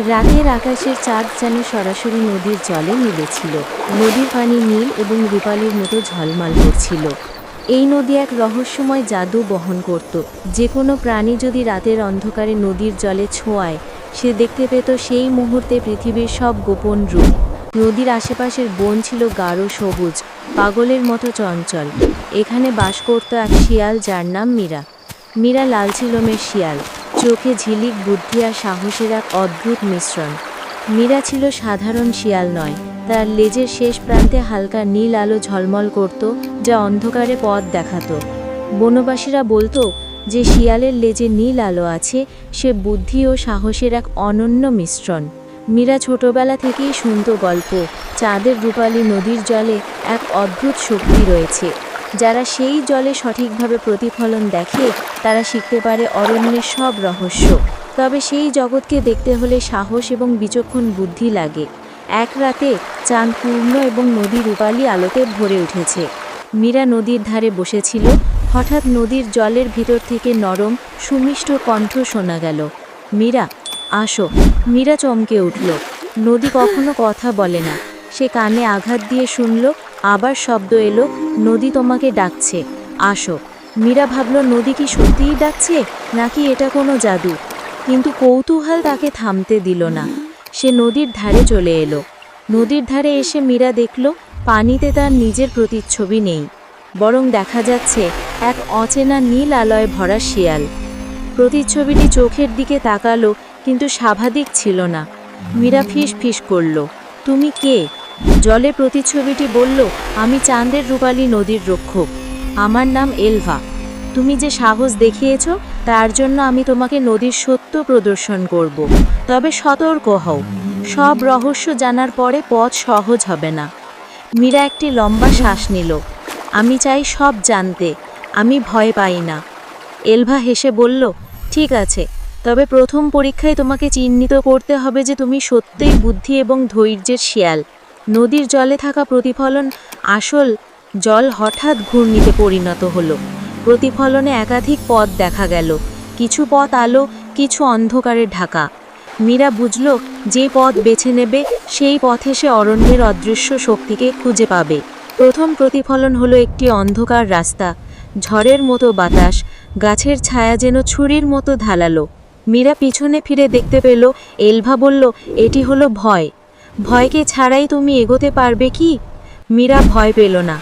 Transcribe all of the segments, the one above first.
রাতের আকাশের চাঁদ যেন সরাসরি নদীর জলে মিলেছিল। নদীর পানি নীল এবং রূপালির মতো ঝলমল করছিল। এই নদী এক রহস্যময় জাদু বহন করত। যে কোনো প্রাণী যদি রাতের অন্ধকারে নদীর জলে ছোঁয়ায়, সে দেখতে পেত সেই মুহূর্তে পৃথিবীর সব গোপন রূপ। নদীর আশেপাশের বন ছিল গাঢ় সবুজ, পাগলের মতো চঞ্চল। এখানে বাস করত এক শিয়াল যার নাম মীরা। মীরা লাল ছিলমের শিয়াল। চোখে ঝিলিক বুদ্ধি আর সাহসের এক অদ্ভুত মিশ্রণ। মীরা ছিল সাধারণ শিয়াল নয়, তার লেজের শেষ প্রান্তে হালকা নীল আলো ঝলমল করত, যা অন্ধকারে পথ দেখাতো। বনবাসীরা বলতো যে শিয়ালের লেজে নীল আলো আছে, সে বুদ্ধি ও সাহসের এক অনন্য মিশ্রণ। মীরা ছোটবেলা থেকেই শুনত গল্প, চাঁদের রূপালী নদীর জলে এক অদ্ভুত শক্তি রয়েছে। যারা সেই জলে সঠিকভাবে প্রতিফলন দেখে, তারা শিখতে পারে অরণ্যের সব রহস্য। তবে সেই জগৎকে দেখতে হলে সাহস এবং বিচক্ষণ বুদ্ধি লাগে। এক রাতে চাঁদ পূর্ণ এবং নদী রূপালী আলোতে ভরে উঠেছে। মীরা নদীর ধারে বসেছিল। হঠাৎ নদীর জলের ভিতর থেকে নরম, সুমিষ্ট কণ্ঠ শোনা গেল। মীরা, আসো। মীরা চমকে উঠল। নদী কখনো কথা বলে না। সে কানে আঘাত দিয়ে শুনল আবার শব্দ এলো, নদী তোমাকে ডাকছে। আসো। মীরা ভাবল, নদী কি সত্যিই ডাকছে? নাকি এটা কোনো জাদু? কিন্তু কৌতূহল তাকে থামতে দিল না। সে নদীর ধারে চলে এলো। নদীর ধারে এসে মীরা দেখল, পানিতে তার নিজের প্রতিচ্ছবি নেই। বরং দেখা যাচ্ছে, এক অচেনা নীল আলয়ে ভরা শিয়াল। প্রতিচ্ছবিটি চোখের দিকে তাকালো, কিন্তু স্বাভাবিক ছিল না। মীরা ফিস ফিস করল, তুমি কে? জলে প্রতিচ্ছবিটি বলল, আমি চাঁদের রূপালী নদীর রক্ষক। আমার নাম এলভা। তুমি যে সাহস দেখিয়েছ, তার জন্য আমি তোমাকে নদীর সত্য প্রদর্শন করব। তবে সতর্ক হও। সব রহস্য জানার পরে পথ সহজ হবে না। মীরা একটি লম্বা শ্বাস নিল। আমি চাই সব জানতে। আমি ভয় পাই না। এলভা হেসে বলল, ঠিক আছে। তবে প্রথম পরীক্ষায় তোমাকে চিহ্নিত করতে হবে যে তুমি সত্যিই বুদ্ধি এবং ধৈর্যের শিয়াল। নদীর জলে থাকা প্রতিফলন আসল জল হঠাৎ ঘূর্ণিতে পরিণত হলো। প্রতিফলনে একাধিক পথ দেখা গেল। কিছু পথ আলো, কিছু অন্ধকারে ঢাকা। মীরা বুঝল, যে পথ বেছে নেবে, সেই পথে সে অরণ্যের অদৃশ্য শক্তিকে খুঁজে পাবে। প্রথম প্রতিফলন হলো একটি অন্ধকার রাস্তা। ঝড়ের মতো বাতাস, গাছের ছায়া যেন ছুরির মতো ধালালো। মীরা পিছনে ফিরে দেখতে পেল, এলভা বলল, এটি হলো ভয়। ভয়কে ছাড়াই তুমি এগোতে পারবে কি? মীরা ভয় পেল না।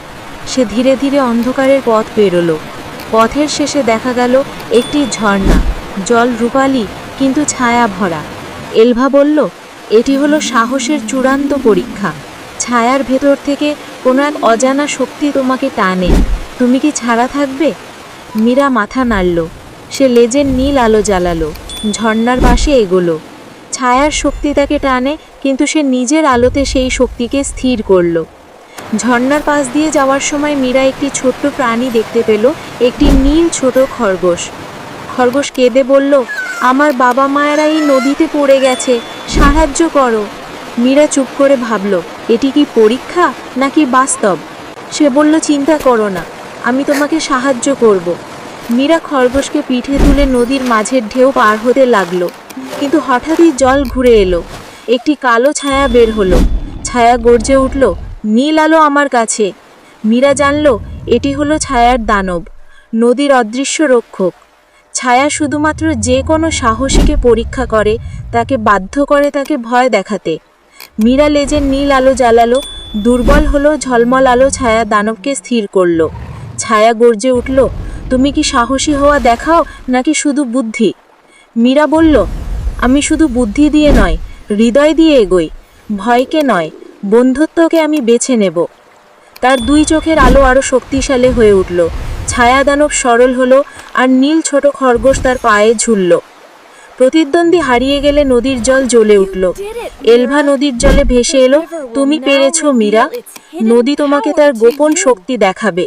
সে ধীরে ধীরে অন্ধকারের পথ পেরোলো। পথের শেষে দেখা গেল একটি ঝর্ণা, জল রূপালি কিন্তু ছায়া ভরা। এলভা বলল, এটি হলো সাহসের চূড়ান্ত পরীক্ষা। ছায়ার ভেতর থেকে কোনো এক অজানা শক্তি তোমাকে টানে। তুমি কি ছাড়া থাকবে? মীরা মাথা নাড়ল। সে লেজের নীল আলো জ্বালালো, ঝর্ণার পাশে এগোলো। ছায়ার শক্তি তাকে টানে কিন্তু সে নিজের আলোতে সেই শক্তিকে স্থির করল। ঝর্ণার পাশ দিয়ে যাওয়ার সময় মীরা একটি ছোট্ট প্রাণী দেখতে পেল, একটি নীল ছোট খরগোশ। খরগোশ কেঁদে বলল, আমার বাবা মায়েরা এই নদীতে পড়ে গেছে, সাহায্য করো। মীরা চুপ করে ভাবল, এটি কি পরীক্ষা নাকি বাস্তব? সে বলল, চিন্তা করো না, আমি তোমাকে সাহায্য করব। মীরা খরগোশকে পিঠে তুলে নদীর মাঝের ঢেউ পার হতে লাগল, কিন্তু হঠাৎই জল ঘুরে এলো। একটি কালো ছায়া বের হলো। ছায়া গর্জে উঠল, নীল আলো আমার কাছে। মীরা জানল, এটি হলো ছায়ার দানব, নদীর অদৃশ্য রক্ষক। ছায়া শুধুমাত্র যে কোনো সাহসীকে পরীক্ষা করে, তাকে বাধ্য করে তাকে ভয় দেখাতে। মীরা লেজের নীল আলো জ্বালালো, দুর্বল হলো, ঝলমল আলো ছায়া দানবকে স্থির করল। ছায়া গর্জে উঠল, তুমি কি সাহসী হওয়া দেখাও নাকি শুধু বুদ্ধি? মীরা বলল, আমি শুধু বুদ্ধি দিয়ে নয় হৃদয় দিয়ে এগোই। ভয়কে নয়, বন্ধুত্বকে আমি বেছে নেব। তার দুই চোখের আলো আরও শক্তিশালী হয়ে উঠল। ছায়া দানব সরল হলো আর নীল ছোট খরগোশ তার পায়ে ঝুলল। প্রতিদ্বন্দ্বী হারিয়ে গেলে নদীর জল জ্বলে উঠল। এলভা নদীর জলে ভেসে এলো, তুমি পেরেছ, মীরা। নদী তোমাকে তার গোপন শক্তি দেখাবে।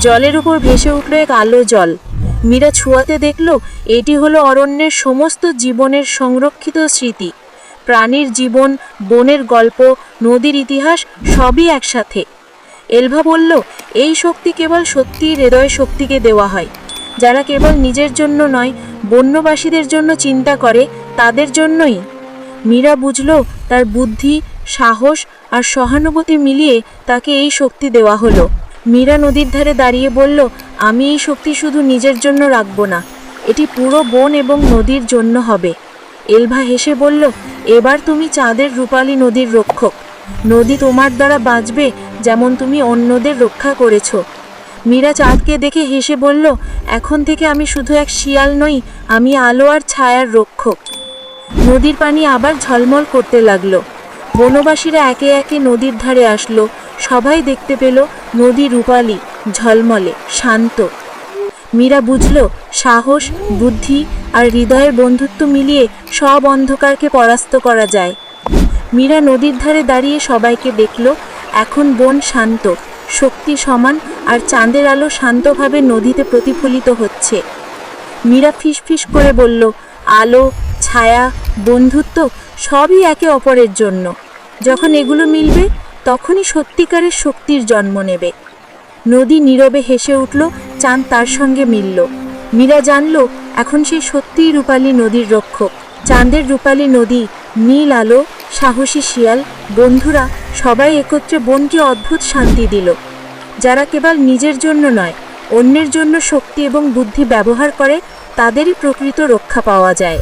জলের উপর ভেসে উঠল এক আলো জল। মীরা ছুঁয়াতে দেখল, এটি হলো অরণ্যের সমস্ত জীবনের সংরক্ষিত স্মৃতি। প্রাণীর জীবন, বনের গল্প, নদীর ইতিহাস সবই একসাথে। এলভা বলল, এই শক্তি কেবল সত্যি হৃদয় শক্তিকে দেওয়া হয়। যারা কেবল নিজের জন্য নয়, বন্যবাসীদের জন্য চিন্তা করে, তাদের জন্যই। মীরা বুঝল, তার বুদ্ধি, সাহস আর সহানুভূতি মিলিয়ে তাকে এই শক্তি দেওয়া হলো। মীরা নদীর ধারে দাঁড়িয়ে বলল, আমি এই শক্তি শুধু নিজের জন্য রাখব না, এটি পুরো বন এবং নদীর জন্য হবে। এলভা হেসে বলল, এবার তুমি চাঁদের রূপালী নদীর রক্ষক। নদী তোমার দ্বারা বাঁচবে যেমন তুমি অন্যদের রক্ষা করেছ। মীরা চাঁদকে দেখে হেসে বলল, এখন থেকে আমি শুধু এক শিয়াল নই, আমি আলো আর ছায়ার রক্ষক। নদীর পানি আবার ঝলমল করতে লাগল। বনবাসীরা একে একে নদীর ধারে আসলো। সবাই দেখতে পেল নদী রূপালী, ঝলমলে, শান্ত। মীরা বুঝল, সাহস, বুদ্ধি আর হৃদয়ের বন্ধুত্ব মিলিয়ে সব অন্ধকারকে পরাস্ত করা যায়। মীরা নদীর ধারে দাঁড়িয়ে সবাইকে দেখল, এখন বন শান্ত, শক্তি সমান আর চাঁদের আলো শান্তভাবে নদীতে প্রতিফলিত হচ্ছে। মীরা ফিসফিস করে বলল, আলো, ছায়া, বন্ধুত্ব সবই একে অপরের জন্য। যখন এগুলো মিলবে, তখনই সত্যিকারের শক্তির জন্ম নেবে। নদী নীরবে হেসে উঠল চাঁদ তার সঙ্গে মিলল। মীরা জানল, এখন সে সত্যিই রূপালী নদীর রক্ষক। চাঁদের রূপালী নদী, নীল আলো, সাহসী শিয়াল, বন্ধুরা, সবাই একত্রে বনকে অদ্ভুত শান্তি দিল। যারা কেবল নিজের জন্য নয়, অন্যের জন্য শক্তি এবং বুদ্ধি ব্যবহার করে, তাদেরই প্রকৃত রক্ষা পাওয়া যায়।